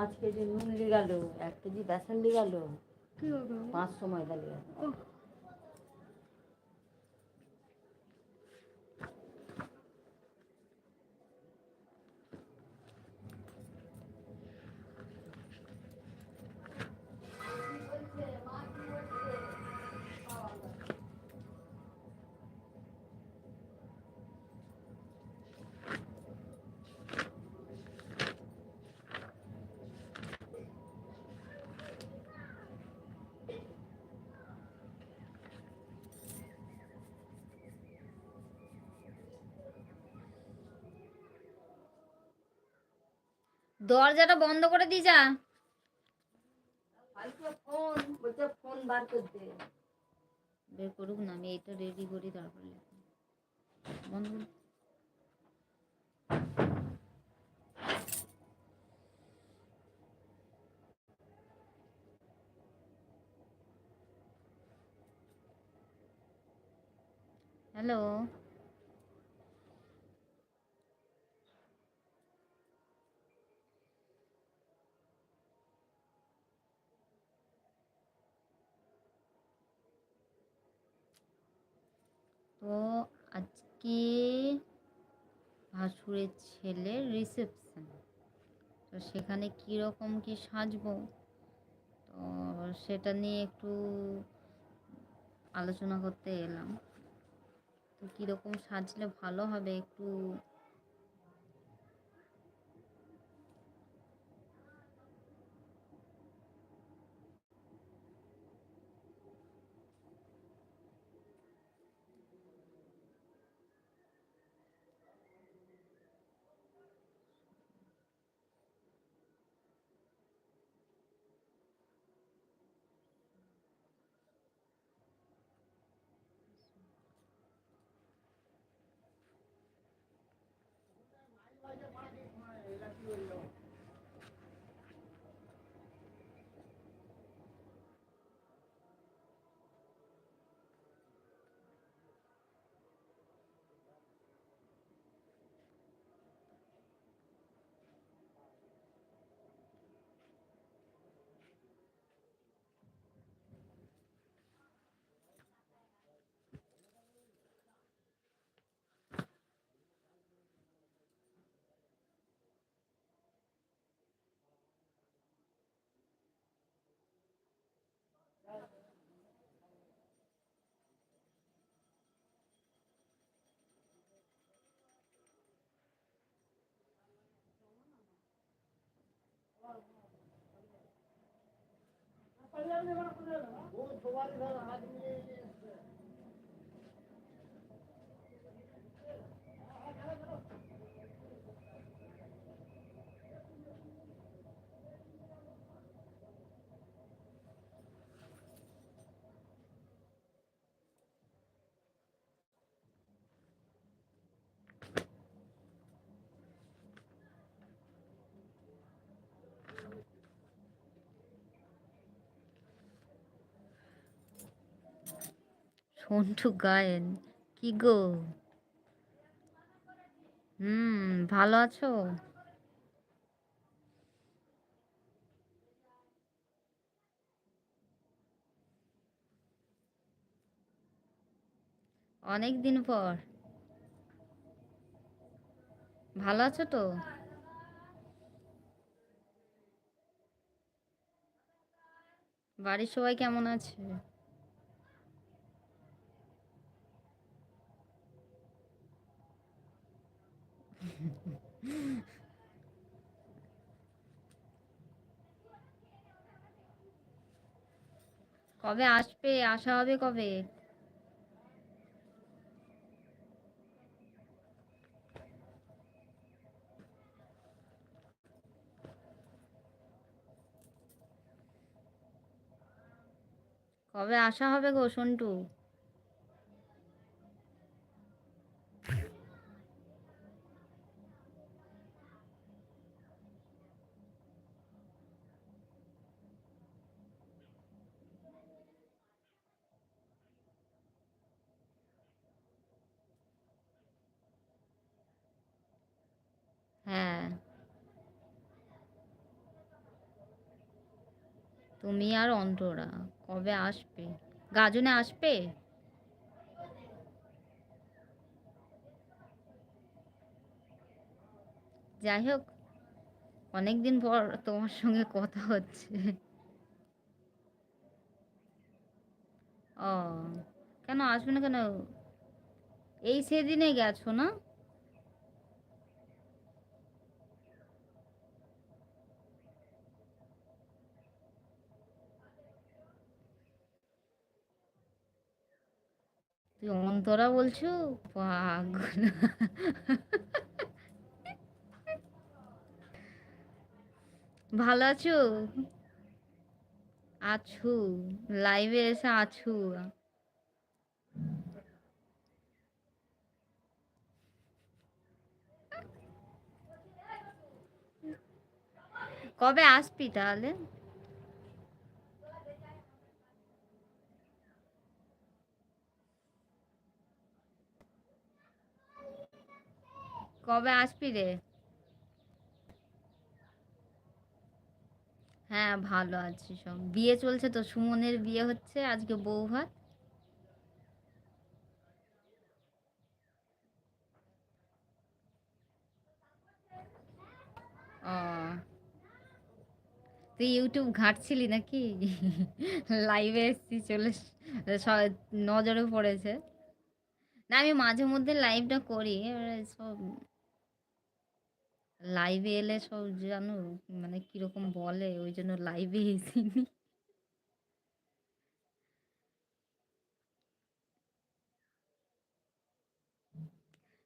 পাঁচ কেজি নুন লিগালো এক কেজি বেসন লিগালো পাঁচশো ময়দা নিয়ে দরজাটা বন্ধ করে দি যা। ফোন বার করতে। বের করুক না আমি এইটা রেডি করি তারপর। বন্ধ হ্যালো তো আজকে ভাসুরের ছেলের রিসেপশন তো সেখানে কীরকম কি সাজবো? তো সেটা নিয়ে একটু আলোচনা করতে এলাম। তো কীরকম সাজলে ভালো হবে একটু पंजाब में बना कुछ ना वो दोबारा इधर आज সন্টু গায়েন, কি গো? হুম, ভালো আছো? অনেক দিন পর। ভালো আছো তো? বাড়ির সবাই কেমন আছে? কবে আসবে? আসা হবে কবে? কবে আসা হবে গো সন্টু হ্যাঁ তুমি আর অন্তরা কবে আসবে? গাজনে আসবে? যাই হোক, অনেকদিন পর তোমার সঙ্গে কথা হচ্ছে। ও, কেন আসবে না কেন? এই সেদিনে গেছো না? তুই অন্তরা বলছো? পাগল। ভালো আছো? আছু লাইভে এসে আছু। কবে আসবি তাহলে? কবে আসবি রে? হ্যাঁ ভালো আছি সব। বিয়ে চলছে তো, সুমনের বিয়ে হচ্ছে, আজকে বউ ভাত। ও। তুই ইউটিউব ঘাঁটছিলি নাকি? লাইভে এসছি, চলে নজরে পড়েছে। না, আমি মাঝে মধ্যে লাইভটা করি সব লাইভে এলে সব জানো মানে কীরকম বলে, ওই জন্য লাইভে এসিনি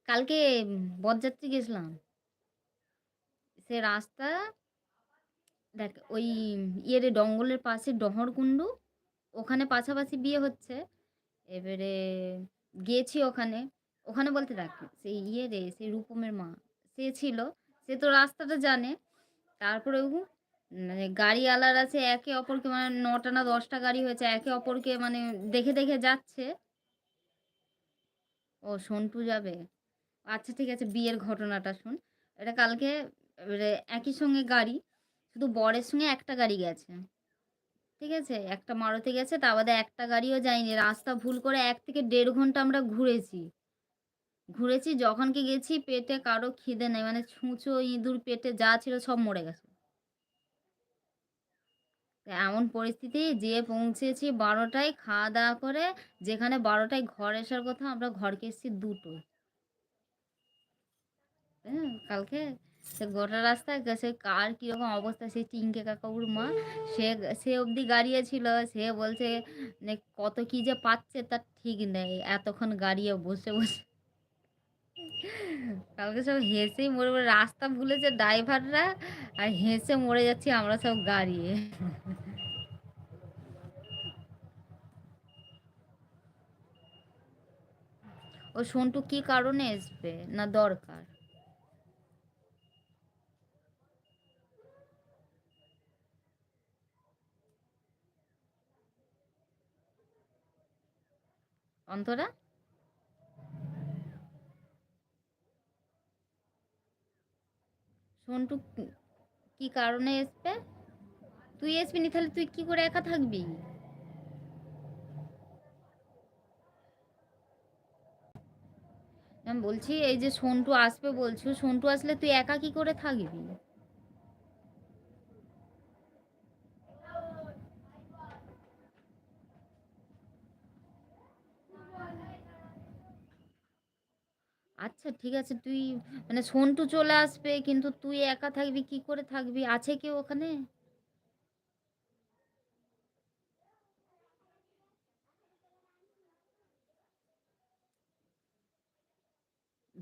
কালকে বরযাত্রী গেছিলাম। সে রাস্তা, দেখ, ওই ইয়ের ডঙ্গলের পাশে ডহরকুণ্ডু, ওখানে পাশাপাশি বিয়ে হচ্ছে। এবারে গিয়েছি ওখানে। ওখানে বলতে দেখ, সেই ইয়ে রে সেই রূপমের মা, সে ছিল। সে তো রাস্তাটা জানে। তারপরে ও মানে গাড়িওয়ালার আছে, একে অপরকে মানে নটা না দশটা গাড়ি হয়েছে, একে অপরকে মানে দেখে দেখে যাচ্ছে। ও, সন্টু যাবে। আচ্ছা ঠিক আছে, বিয়ের ঘটনাটা শোন। এটা কালকে একই সঙ্গে গাড়ি, শুধু বরের সঙ্গে একটা গাড়ি গেছে। ঠিক আছে, একটা মারুতি গেছে, তা বাদে একটা গাড়িও যায়নি। রাস্তা ভুল করে এক থেকে দেড় ঘণ্টা আমরা ঘুরেছি। ঘুরেছি যখন কি গেছি পেটে কারও খিদে নেই মানে ছুঁচো, ইঁদুর পেটে যা ছিল সব মরে গেছে। এমন পরিস্থিতি যেয়ে পৌঁছেছি বারোটায়, খাওয়া দাওয়া করে যেখানে বারোটায় ঘর আসার কথা, আমরা ঘরকে এসেছি দুটো হ্যাঁ কালকে সে গোটা রাস্তায় সে কার কীরকম অবস্থা, সেই টিঙ্কে কাকাবুর মা, সে সে অবধি গাড়িয়ে ছিল, সে বলছে কত কি যে পাচ্ছে তার ঠিক নেই। এতক্ষণ গাড়িয়ে বসে বসে কালকে সব হেসেই মরে মরে রাস্তা ভুলেছে ড্রাইভাররা, আর হেসে মরে যাচ্ছি আমরা সব গাড়িয়ে ও সন্টু কি কারণে আসবে না দরকার? অন্তরা? সন্টু কি- কারণে আসবে তুই আসবি নি, তাহলে তুই কি করে একা থাকবি? বলছি, এই যে সন্টু আসবে বলছো, সন্টু আসলে তুই একা কি করে থাকবি? আচ্ছা ঠিক আছে। তুই মানে সন্টু চলে আসবে, কিন্তু তুই একা থাকবি, কি করে থাকবি? আছে কেউ ওখানে?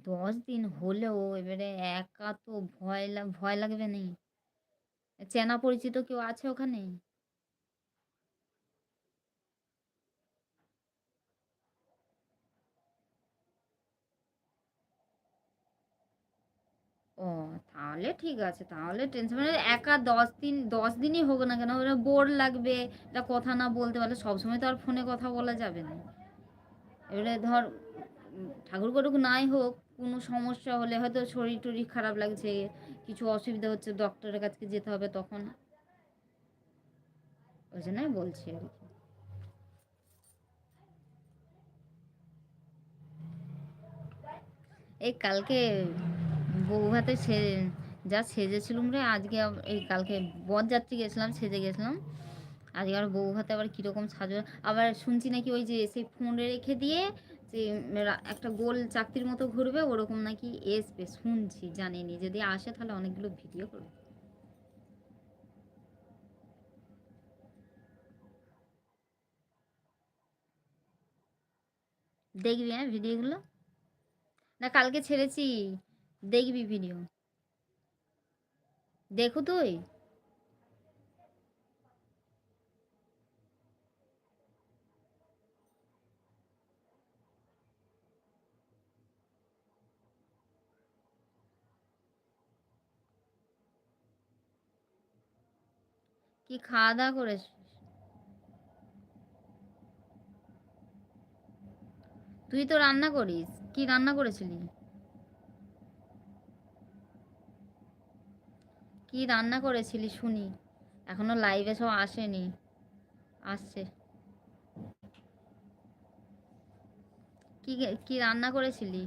দশ দিন হলেও এবারে একা তো ভয় ভয় লাগবে নেই চেনা পরিচিত কেউ আছে ওখানে ও তাহলে ঠিক আছে, তাহলে টেনশন মানে একা দশ দিন, দশ দিনই হোক না কেন, ওরা বোর লাগবে এটা কথা না বলতে পারলে সবসময় তো আর ফোনে কথা বলা যাবে না। এবারে ধর, ঠাকুর করুক নাই হোক, কোনো সমস্যা হলে হয়তো শরীর টরীর খারাপ লাগছে, কিছু অসুবিধা হচ্ছে ডক্টরের কাছে যেতে হবে তখন। ওই জন্যই বলছি আর কি। এই কালকে বউ ভাতে সে যা সেজেছিলুম রে, আজকে এই কালকে বরযাত্রী গেছিলাম, সেজে গেছিলাম। আজকে আর বউ ভাতে আবার কীরকম সাজো, আবার শুনছি নাকি ওই যে সেই ফোনে রেখে দিয়ে যে একটা গোল চাকতির মতো ঘুরবে, ওরকম নাকি এসবে, শুনছি, জানিনি। যদি আসে তাহলে অনেকগুলো ভিডিও করবে। দেখবি হ্যাঁ ভিডিওগুলো? না, কালকে ছেড়েছি। দেখবি ভিডিও। দেখো তুই। কি খাওয়া দাওয়া করেছিস? তুই তো রান্না করিস কি রান্না করেছিলি? কি রান্না করেছিলি শুনি। এখনও লাইভে সব আসেনি। আসছে। কি কি রান্না করেছিলি?